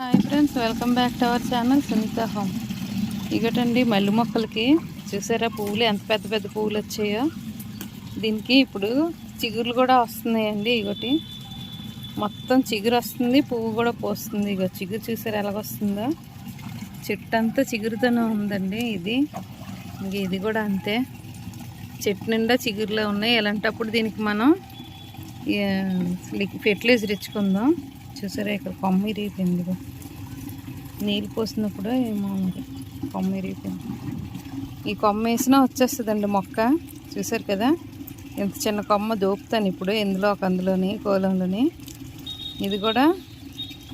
Hi friends welcome back to our channel Sunitha home. ఇగటండి మల్లి మొక్కలకి చూసారా పువ్వులు? ఎంత పెద్ద పెద్ద పువ్వులు వచ్చాయో. దీనికి ఇప్పుడు చిగురులు కూడా వస్తున్నాయండి ఇగటి. మొత్తం చిగురు వస్తుంది పువ్వు కూడా పోస్తుంది ఇగో. చిగురు చూసారా ఎలాగొస్తుందో చెట్టు అంతా చిగురుతోనే ఉందండి ఇది. ఇంక ఇది కూడా అంతే. చెట్టు నిండా చిగురులో ఉన్నాయి. ఇలాంటప్పుడు దీనికి మనం ఫెర్టిలైజర్ ఇచ్చుకుందాం. చూసారా ఇక్కడ కొమ్మ ఇరిగిపోయింది నీళ్ళు పోసినప్పుడు ఏమో మరి కొమ్మ ఇరిగిపోయింది. ఈ కొమ్మ వేసినా వచ్చేస్తుందండి మొక్క. చూసారు కదా? ఇంత చిన్న కొమ్మ దోపుతాను ఇప్పుడు ఇందులో ఒక అందులోని కోలంలోని ఇది కూడా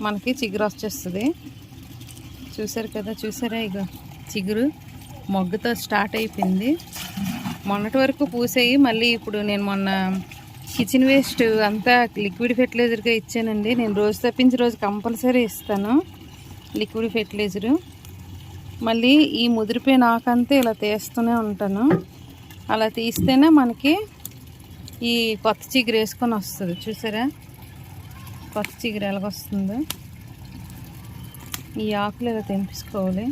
మనకి చిగురు వచ్చేస్తుంది. చూసారు కదా? చూసారా ఇక చిగురు మొగ్గుతో స్టార్ట్ అయిపోయింది. మొన్నటి వరకు పూసాయి మళ్ళీ ఇప్పుడు నేను మొన్న కిచెన్ వేస్ట్ అంతా లిక్విడ్ ఫెర్టిలైజర్గా ఇచ్చానండి. నేను రోజు తప్పించి రోజు కంపల్సరీ ఇస్తాను లిక్విడ్ ఫెర్టిలైజరు. మళ్ళీ ఈ ముదిరిపోయిన ఆకంతా ఇలా తీస్తూనే ఉంటాను. అలా తీస్తేనే మనకి ఈ కొత్త చిగురు వేసుకొని వస్తుంది. చూసారా? కొత్త చిగురు ఎలాగొస్తుందో. ఈ ఆకులు ఇలా తెంపించుకోవాలి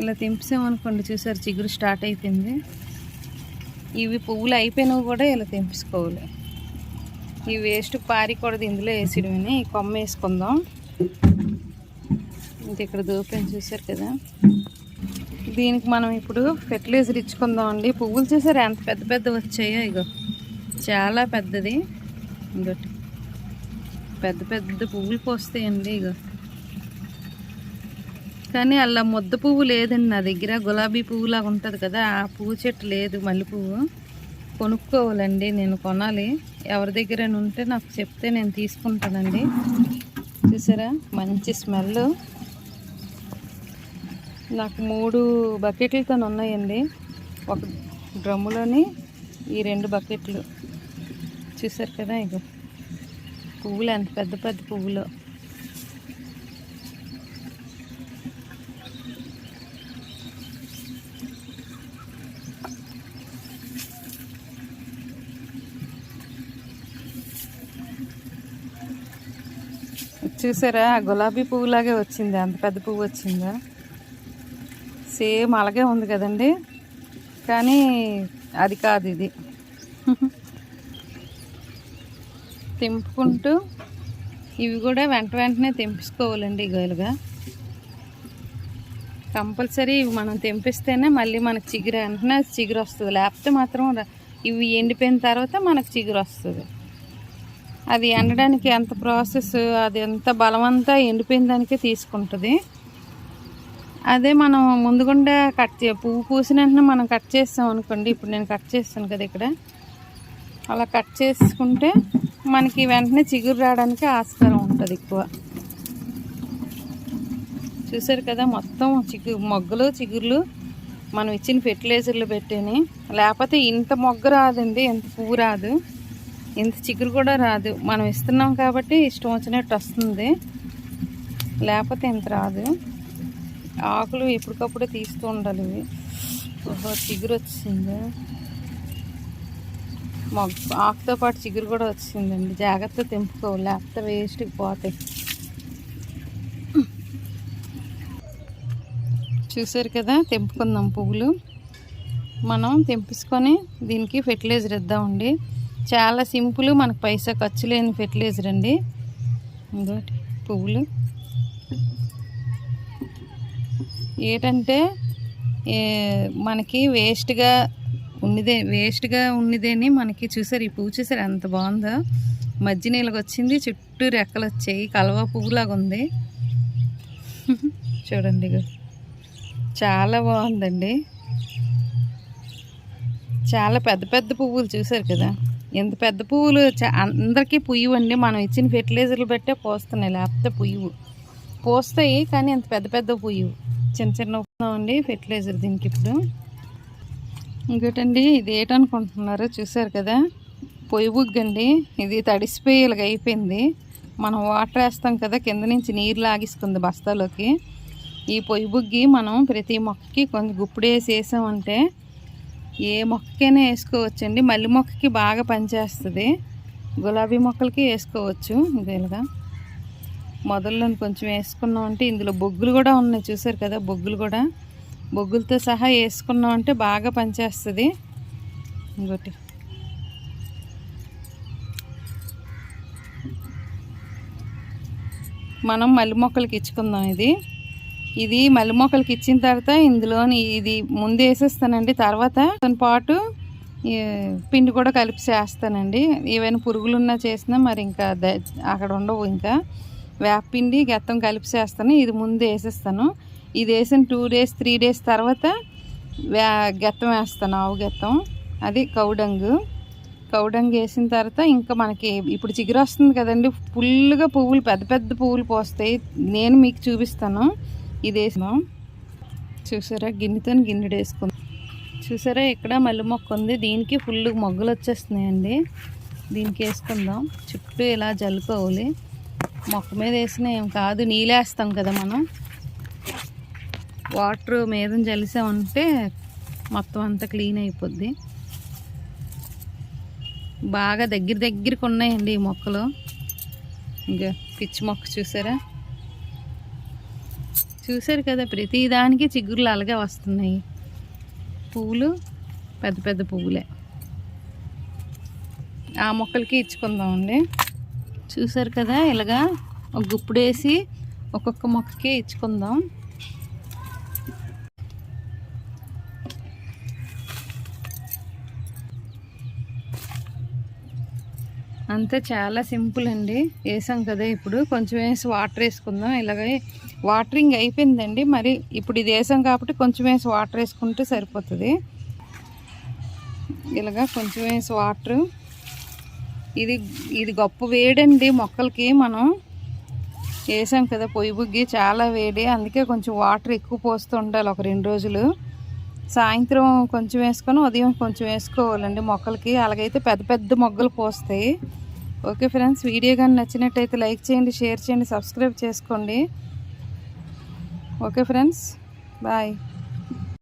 ఇలా తెంపిసామనుకోండి చూసారు? చిగురు స్టార్ట్ అయిపోయింది. ఇవి పువ్వులు అయిపోయినవి కూడా ఇలా తెంపించుకోవాలి ఈ వేస్ట్ పారికూడదు ఇందులో వేసేయడమని ఈ కొమ్మ వేసుకుందాం. ఇంకా ఇక్కడ దూపని చూసారు కదా? దీనికి మనం ఇప్పుడు ఫెర్టిలైజర్ ఇచ్చుకుందాం అండి. పువ్వులు చూసారు? ఎంత పెద్ద పెద్ద వచ్చాయో ఇగో. చాలా పెద్దది. ఇంకోటి. పెద్ద పెద్ద పువ్వులు పోస్తాయండి ఇగో. కానీ అలా ముద్ద పువ్వు లేదండి నా దగ్గర. గులాబీ పువ్వులాగా ఉంటుంది కదా ఆ పువ్వు చెట్టు లేదు మల్లె పువ్వు కొనుక్కోవాలండి నేను కొనాలి. ఎవరి దగ్గర ఉంటే నాకు చెప్తే నేను తీసుకుంటానండి. చూసారా? మంచి స్మెల్ నాకు మూడు బకెట్లతో ఉన్నాయండి. ఒక డ్రమ్ములోని ఈ రెండు బకెట్లు. చూసారు కదా ఇక పువ్వులు ఎంత పెద్ద పెద్ద పువ్వులు. చూసారా? గులాబీ పువ్వులాగే వచ్చింది. అంత పెద్ద పువ్వు వచ్చిందా? సేమ్ అలాగే ఉంది కదండి. కానీ అది కాదు ఇది. తెంపుకుంటూ ఇవి కూడా వెంట వెంటనే తెంపించుకోవాలండి గోలుగా కంపల్సరీ ఇవి మనం తెంపిస్తేనే మళ్ళీ మనకు చిగురు వెంటనే చిగురు వస్తుంది. లేకపోతే మాత్రం ఇవి ఎండిపోయిన తర్వాత మనకు చిగురు వస్తుంది. అది ఎండడానికి ఎంత ప్రాసెస్ అది ఎంత బలమంతా ఎండిపోయిన దానికే తీసుకుంటుంది. అదే మనం ముందుగుండా కట్ చే పువ్వు పూసిన వెంటనే మనం కట్ చేస్తాం అనుకోండి. ఇప్పుడు నేను కట్ చేస్తాను కదా ఇక్కడ. అలా కట్ చేసుకుంటే మనకి వెంటనే చిగురు రావడానికి ఆస్కారం ఉంటుంది ఎక్కువ. చూసారు కదా మొత్తం చిగు మొగ్గలు చిగుర్లు మనం ఇచ్చిన ఫెర్టిలైజర్లు పెట్టాని. లేకపోతే ఇంత మొగ్గ రాదండి ఇంత పువ్వు రాదు. ఇంత చిగురు కూడా రాదు. మనం ఇస్తున్నాం కాబట్టి ఇష్టం వచ్చినట్టు వస్తుంది. లేకపోతే ఇంత రాదు. ఆకులు ఎప్పటికప్పుడు తీస్తూ ఉండాలి ఇవి. ఓహో చిగురు వచ్చింది? మొగ్గ ఆకుతో పాటు చిగురు కూడా వచ్చిందండి. జాగ్రత్త తెంపుకో. లేకపోతే వేస్ట్కి పోతాయి. చూసారు కదా తెంపుకుందాం పువ్వులు. మనం తెంపించుకొని దీనికి ఫెర్టిలైజర్ ఇద్దామండి. చాలా సింపుల్ మనకు పైసా ఖర్చు లేని ఫెర్టిలైజర్ అండి. ఇంకోటి పువ్వులు. ఏంటంటే మనకి వేస్ట్గా ఉన్నదే వేస్ట్గా ఉన్నదేని మనకి చూసారు ఈ పువ్వు చూసారు ఎంత బాగుందో. మధ్య నీళ్ళకి వచ్చింది చుట్టూ రెక్కలు వచ్చాయి కలవ పువ్వులాగా ఉంది. చూడండి చాలా బాగుందండి. చాలా పెద్ద పెద్ద పువ్వులు చూసారు కదా. ఎంత పెద్ద పువ్వులు చా- అందరికీ పుయ్యవండి. మనం ఇచ్చిన ఫెర్టిలైజర్లు బట్టే పోస్తున్నాయి లేకపోతే పుయ్యవు. పోస్తాయి కానీ ఇంత పెద్ద పెద్ద పుయ్యవు. చిన్న చిన్న అండి ఫెర్టిలైజర్ దీనికి ఇప్పుడు. ఇంకోటండి ఇది ఏటనుకుంటున్నారు చూసారు కదా? పొయ్యి బుగ్గండి. ఇది తడిసిపోయి ఇలాగ అయిపోయింది. మనం వాటర్ వేస్తాం కదా కింద నుంచి నీరు లాగిస్తుంది బస్తాలోకి. ఈ పొయ్యి బుగ్గి మనం ప్రతి మొక్కకి కొంచెం గుప్పుడేసి వేసామంటే ఏ మొక్కకైనా వేసుకోవచ్చండి. మల్లి మొక్కకి బాగా పనిచేస్తుంది. గులాబీ మొక్కలకి వేసుకోవచ్చు. ఇదేలాగా మొదల్లో కొంచెం వేసుకున్నామంటే ఇందులో బొగ్గులు కూడా ఉన్నాయి. చూసారు కదా బొగ్గులు కూడా. బొగ్గులతో సహా వేసుకున్నామంటే బాగా పనిచేస్తుంది. ఇంకోటి. మనం మల్లె మొక్కలకి ఇచ్చుకుందాం ఇది. ఇది మల్లె మొక్కలకి ఇచ్చిన తర్వాత ఇందులోని ఇది ముందు వేసేస్తానండి. తర్వాత దాని పాటు పిండి కూడా కలిపి చేస్తానండి. ఏవైనా పురుగులు ఉన్నా చేసినా మరి ఇంకా ద- అక్కడ ఉండవు ఇంకా. వేపపిండి గెత్తం కలిపి చేస్తాను. ఇది ముందు వేసేస్తాను. ఇది వేసిన టూ డేస్ త్రీ డేస్ తర్వాత వే గెత్తం వేస్తాను ఆవు గెత్తం. అది కౌడంగు. కౌడంగు వేసిన తర్వాత ఇంకా మనకి ఇప్పుడు చిగురు వస్తుంది కదండి. ఫుల్గా పువ్వులు పెద్ద పెద్ద పువ్వులు పోస్తాయి. నేను మీకు చూపిస్తాను. ఇది వేసినాం చూసారా? గిన్నెతో గిన్నెడు వేసుకుందాం చూసారా? ఇక్కడ మల్లె మొక్క ఉంది. దీనికి ఫుల్ మొగ్గలు వచ్చేస్తున్నాయండి. దీనికి వేసుకుందాం. చుట్టూ ఇలా జల్లుకోవాలి. మొక్క మీద వేసిన ఏం కాదు. నీళ్ళేస్తాం కదా మనం. వాటర్ మీద జలిసామంటే మొత్తం అంతా క్లీన్ అయిపోద్ది. బాగా దగ్గర దగ్గరికి ఉన్నాయండి ఈ మొక్కలు. ఇంకా పిచ్చి మొక్క చూసారా? చూశారు కదా ప్రతిదానికి చిగురులు అలాగే వస్తున్నాయి. పువ్వులు పెద్ద పెద్ద పువ్వులే. ఆ మొక్కలకి ఇచ్చుకుందామండి. చూశారు కదా ఇలాగా ఒక గుప్పుడేసి ఒక్కొక్క మొక్కకి ఇచ్చుకుందాం. అంతే చాలా సింపుల్ అండి. వేసాం కదా ఇప్పుడు. కొంచెం వేసి వాటర్ వేసుకుందాం. ఇలాగే వాటరింగ్ అయిపోయిందండి. మరి ఇప్పుడు ఇది వేసాం కాబట్టి కొంచెం వేసి వాటర్ వేసుకుంటే సరిపోతుంది. ఇలాగా కొంచెం వేసి వాటర్. ఇది ఇది గొప్ప వేడండి. మొక్కలకి మనం వేసాం కదా. పొయ్యి బుగ్గి చాలా వేడి. అందుకే కొంచెం వాటర్ ఎక్కువ పోస్తూ ఉండాలి. ఒక రెండు రోజులు. సాయంత్రం కొంచెం వేసుకొని ఉదయం కొంచెం వేసుకోవాలండి మొక్కలకి. అలాగైతే పెద్ద పెద్ద మొగ్గలు పోస్తాయి. ఓకే ఫ్రెండ్స్ వీడియో కానీ నచ్చినట్టయితే లైక్ చేయండి షేర్ చేయండి సబ్స్క్రైబ్ చేసుకోండి. Okay friends bye.